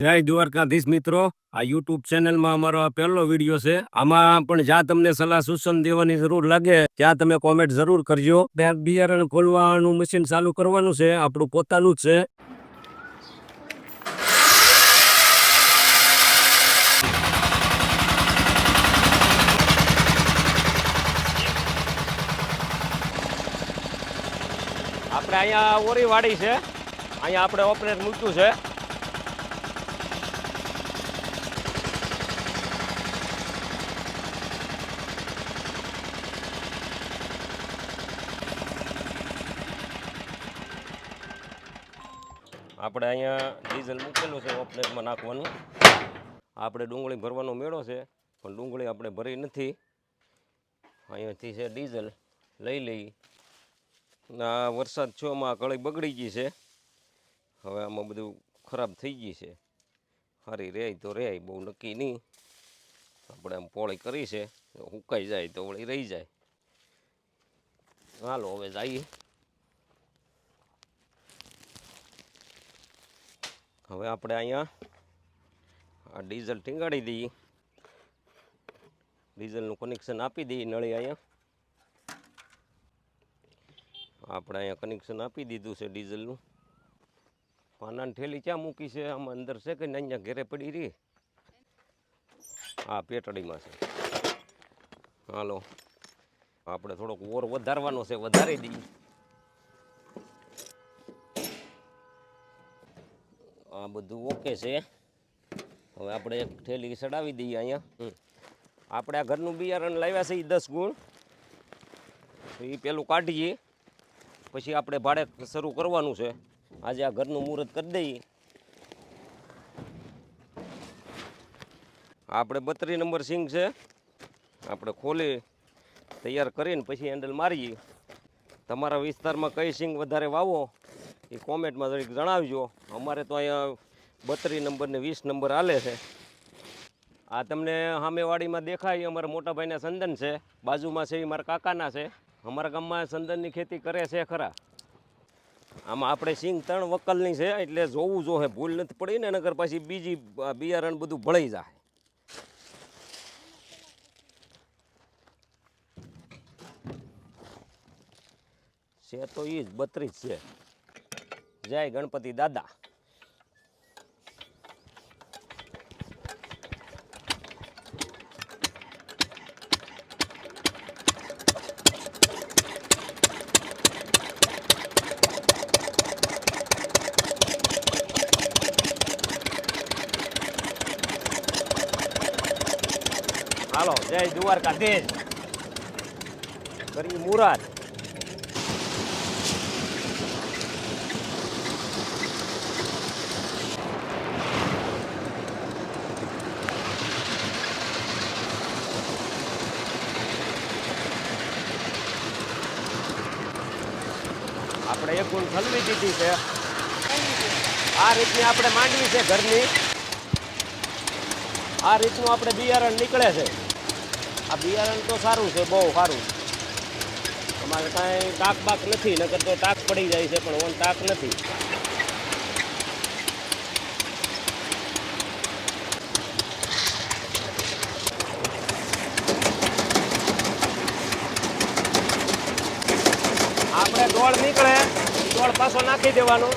જય દ્વારકાધીશ મિત્રો. આ યુટ્યુબ ચેનલમાં અમારો આ પહેલો વીડિયો છે. આમાં પણ જ્યાં તમને સલાહ સૂચન દેવાની જરૂર લાગે, ત્યાં તમે કોમેન્ટ જરૂર કરજો. બિયારણ ખોલવાનું મશીન ચાલુ કરવાનું છે. આપણું પોતાનું જ છે. આપણે અહીંયા ઓરી વાડી છે. અહીંયા આપણે ઓપરેટ મૂક્યું છે. આપણે અહીંયા ડીઝલ મૂકેલું છે ઓપનેટમાં નાખવાનું. આપણે ડુંગળી ભરવાનો મેળો છે, પણ ડુંગળી આપણે ભરી નથી. અહીંયાથી છે ડીઝલ, લઈ લઈ. આ વરસાદ છમાં કળી બગડી ગઈ છે. હવે આમાં બધું ખરાબ થઈ ગઈ છે. સારી રહે તો રહે બહુ નક્કી નહીં. આપણે આમ પોળી કરી છે હુકાઈ જાય તો વળી રહી જાય. હાલો, હવે જઈએ. હવે આપણે અહીંયા આ ડીઝલ ટીંગાડી દઈએ ડીઝલનું કનેક્શન આપી દઈએ નળી અહીંયા. આપણે અહીંયા કનેક્શન આપી દીધું છે ડીઝલનું. પાનાની ઠેલી ક્યાં મૂકી છે? આમાં અંદર છે કે અહીંયા ઘેરે પડી રહી. હા પેટડીમાં છે. હાલો. આપણે થોડોક ઓર વધારવાનો છે. વધારી દઈએ. આ બધું ઓકે છે. હવે આપણે એક ઠેલી ચડાવી દઈએ અહીંયા. આપણે આ ઘરનું બિયારણ લાવ્યા છે એ દસ ગુણ એ પેલું કાઢીએ. પછી આપણે ભાડે શરૂ કરવાનું છે. આજે આ ઘરનું મુહૂર્ત કરી દઈએ. આપણે બત્રી નંબર સિંગ છે. આપણે ખોલી, તૈયાર કરીને પછી હેન્ડલ મારીએ. તમારા વિસ્તારમાં કઈ સિંગ વધારે વાવો? એ કોમેન્ટમાં જરીક જણાવજો. અમારે તો અહીંયા બત્રીસ નંબર ને વીસ નંબર હાલે છે. આ તમને સામેવાડીમાં દેખાય અમારા મોટાભાઈના સંદન છે. બાજુમાં છે એ મારા કાકાના છે. અમારા ગામમાં સંદનની ખેતી કરે છે ખરા. આમાં આપણે સિંગ ત્રણ વકલની છે, એટલે જોવું જોહે ભૂલ નથી પડી ને નગર પછી બીજી બિયારણ બધું ભળી જાય. છે તો એ જ બત્રીસ છે. જય ગણપતિ દાદા. હાલો જય દ્વારકાધીશ. કરી મુરાદ. આપણે એક ગુણ ઠલવી દીધી છે. આ રીતની આપણે માંડવી છે ઘરની. આ રીતનું આપણે બિયારણ નીકળે છે. આ બિયારણ તો સારું છે બહુ સારું. અમારે કાંઈ ટાક બાક નથી નકર તો ટાક પડી જાય છે પણ ઓન ટાક નથી. ડોળ નીકળે દોડ પાછો નાખી દેવાનો.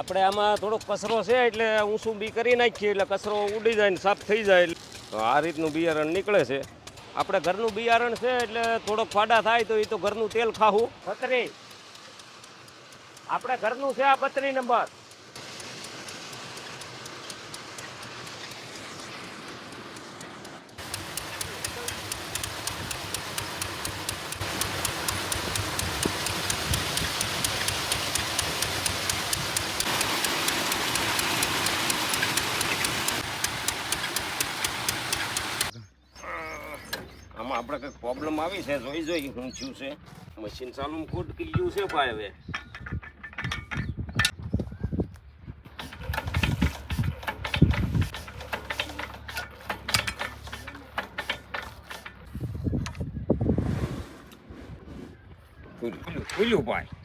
આપણે આમાં થોડોક કચરો છે એટલે ઊંચું બી કરી નાખીએ એટલે કચરો ઉડી જાય ને સાફ થઈ જાય. તો આ રીતનું બિયારણ નીકળે છે. આપણે ઘરનું બિયારણ છે એટલે થોડોક ફાડા થાય તો એ તો ઘરનું તેલ ખાવું. બત્રી. આપણે ઘરનું છે આ બત્રી નંબર. આપણે કંઈક પ્રોબ્લેમ આવી છે જોઈ જોઈ શું થયું છે. મશીન ચાલુ ખોટકી ગયું છે ભાઈ હવે. ખુલ્યું ખુલ્યું ભાઈ.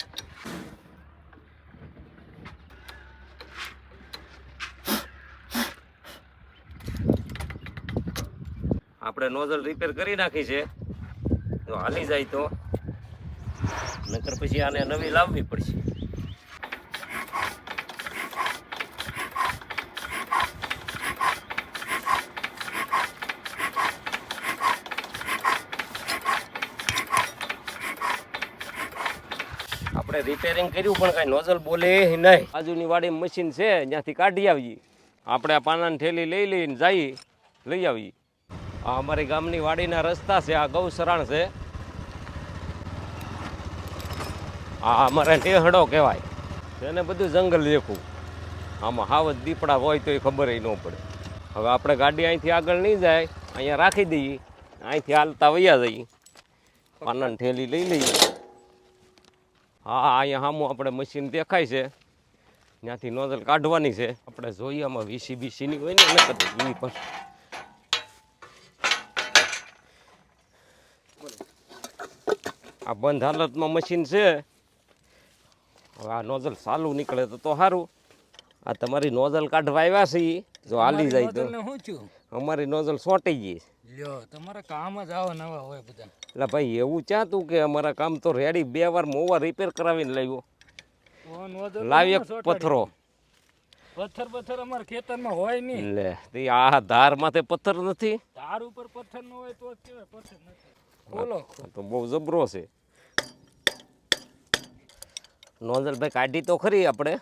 આપણે નોઝલ રિપેર કરી નાખી છે. તો હાલી જાય તો. નકર પછી આને નવી લાવવી પડશે. આપણે રિપેરિંગ કર્યું, પણ કાંઈ નોઝલ બોલે નહીં. બાજુની વાડી મશીન છે, ત્યાંથી કાઢી આવીએ આપણે આ પાનાની થેલી લઈ લઈને જઈએ, લઈ આવીએ. આ અમારી ગામની વાડીના રસ્તા છે, આ ગૌસરાણ છે. આ અમારે નેહડો કહેવાય. એને બધું જંગલ દેખું. આમાં હાવત દીપડા હોય તો એ ખબર ન પડે. હવે આપણે ગાડી અહીંથી આગળ નહીં જાય, અહીંયા રાખી દઈએ. અહીંથી હાલતા વૈયા જઈએ. પાનન ઠેલી લઈ લઈએ. હા અહીંયા સામું આપણે મશીન દેખાય છે. ત્યાંથી નોઝલ કાઢવાની છે. આપણે જોઈએ આમાં વીસી બીસીની હોય ને તો પણ આ બંધ હાલતમાં મશીન છે. હવે આ નોઝલ ચાલુ નીકળે તો તો સારું આ તમારી નોઝલ કાઢવા આવ્યા છે. જો હાલી જાય તો. અમારી નોઝલ સોટી ગઈ લ્યો તમારા કામ જ આવો નવા હોય બધા. એટલે ભાઈ એવું ચાતું કે અમારા કામ તો રેડી બે વાર મોવા રિપેર કરાવીને લાવ્યો. લાવ્યો લાવી એક પથરો પથ્થર. પથ્થર અમારા ખેતરમાં હોય નહીં. લે તે આ ધાર માથે પથ્થર નથી. ધાર ઉપર પથ્થર ન હોય તો કેવાય પથ્થર નથી. બોલો. તો બહુ જબરો છે. નોંધલ ભાઈ કાઢી તો ખરી આપણે.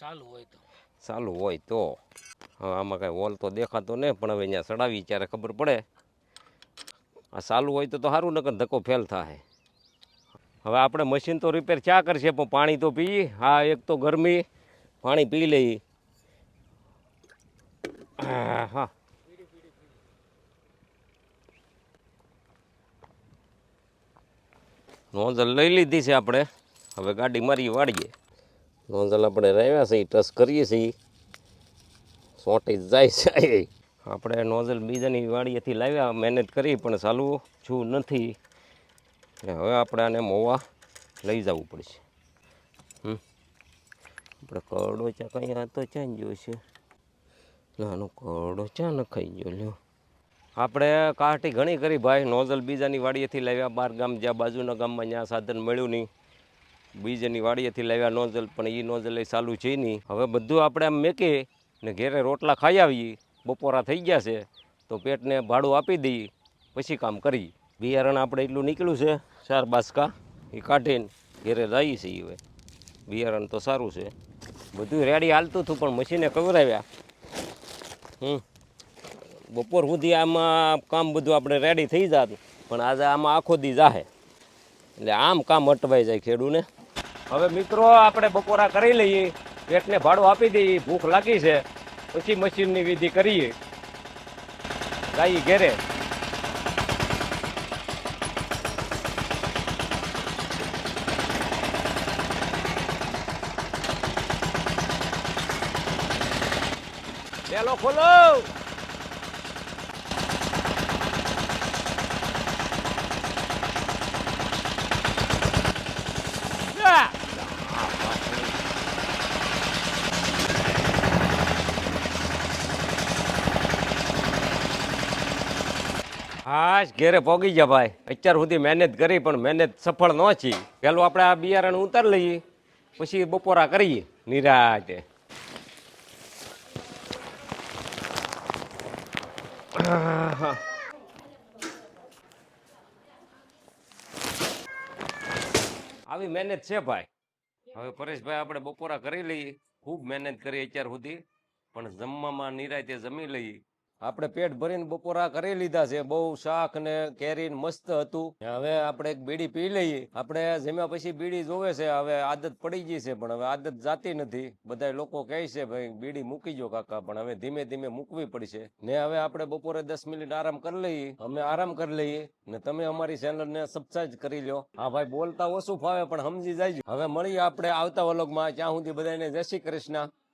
ચાલુ હોય તો. ચાલુ હોય તો. હવે આમાં કાંઈ હોલ તો દેખાતો નહીં પણ હવે અહીંયા ચડાવી ત્યારે ખબર પડે. આ ચાલુ હોય તો તો સારું નકર ધક્કો ફેલ થાય. હવે આપણે મશીન તો રિપેર ક્યાં કરશે પણ પાણી તો પી. હા એક તો ગરમી. પાણી પી લઈ. હા. નોંધલ લઈ લીધી છે આપણે. હવે ગાડી મારી વાળીએ નોંધલ આપણે રહ્યા છે ટચ કરીએ છીએ. સોટી જાય છે આપણે નોઝલ બીજાની વાડીએથી લાવ્યા, મહેનત કરી પણ ચાલુ છું નથી. હવે આપણે આને મોવા લઈ જવું પડશે. હમ. આપણે કરડો ચા કંઈ આ તો ચાં ગયો છે. નાનો કરડો ચા નખાઈ ગયો લ્યો. આપણે કાઠી ઘણી કરી ભાઈ. નોઝલ બીજાની વાડીએથી લાવ્યા, બાર ગામ જ્યાં બાજુના ગામમાં ત્યાં સાધન મળ્યું નહીં. બીજાની વાડીએથી લાવ્યા નોઝલ, પણ એ નોઝલ એ ચાલુ છે નહીં. હવે બધું આપણે આમ મેકીએ ને ઘેરે રોટલા ખાઈ આવીએ. બપોરા થઈ ગયા છે, તો પેટને ભાડું આપી દઈએ, પછી કામ કરી બિયારણ આપણે એટલું નીકળ્યું છે, ચાર બાસકા. એ કાઢીને ઘેરે જઈએ છીએ હવે. બિયારણ તો સારું છે. બધું રેડી હાલતું હતું, પણ મશીને કવરાવ્યા હમ. બપોર સુધી આમાં કામ બધું આપણે રેડી થઈ જતું. પણ આજે આમાં આખો દી જાહે. એટલે આમ કામ અટવાઈ જાય ખેડૂને. હવે મિત્રો, આપણે બપોરા કરી લઈએ. પેટને ભાડું આપી દઈએ. ભૂખ લાગી છે. પછી મશીનની વિધિ કરીએ. ગાઈ ઘેરે. પેલો ખોલો. હા ઘેરે પોગી જા ભાઈ. અત્યાર સુધી મહેનત કરી પણ મહેનત સફળ ન છી. પેલું આપણે આ બિયારણ ઉતાર લઈએ, પછી બપોરા કરીએ. નિરાતે. આવી મહેનત છે ભાઈ. હવે પરેશભાઈ આપણે બપોરા કરી લઈએ. ખૂબ મહેનત કરી અત્યાર સુધી. પણ જમવામાં નિરાતે જમી લઈએ. આપણે પેટ ભરીને બપોરા કરી લીધા છે. બહુ શાક ને કેરી મસ્ત હતું. હવે આપણે એક બીડી પી લઈએ. આપણે જમ્યા પછી બીડી જોવે છે, હવે આદત પડી ગઈ છે, પણ હવે આદત જાતી નથી. બધા લોકો કહે છે, ભાઈ, બીડી મૂકી જો કાકા, પણ હવે ધીમે ધીમે મૂકવી પડશે. ને હવે આપણે બપોરે દસ મિનિટ આરામ કરી લઈએ. અમે આરામ કરી લઈએ. ને તમે અમારી ચેનલ ને સબસ્ક્રાઇબ કરી લો હા, ભાઈ, બોલતા ઓછું ફાવે, પણ સમજી જાય હવે મળીએ આપણે આવતા વલોગમાં ત્યાં સુધી બધાને જય શ્રી કૃષ્ણ.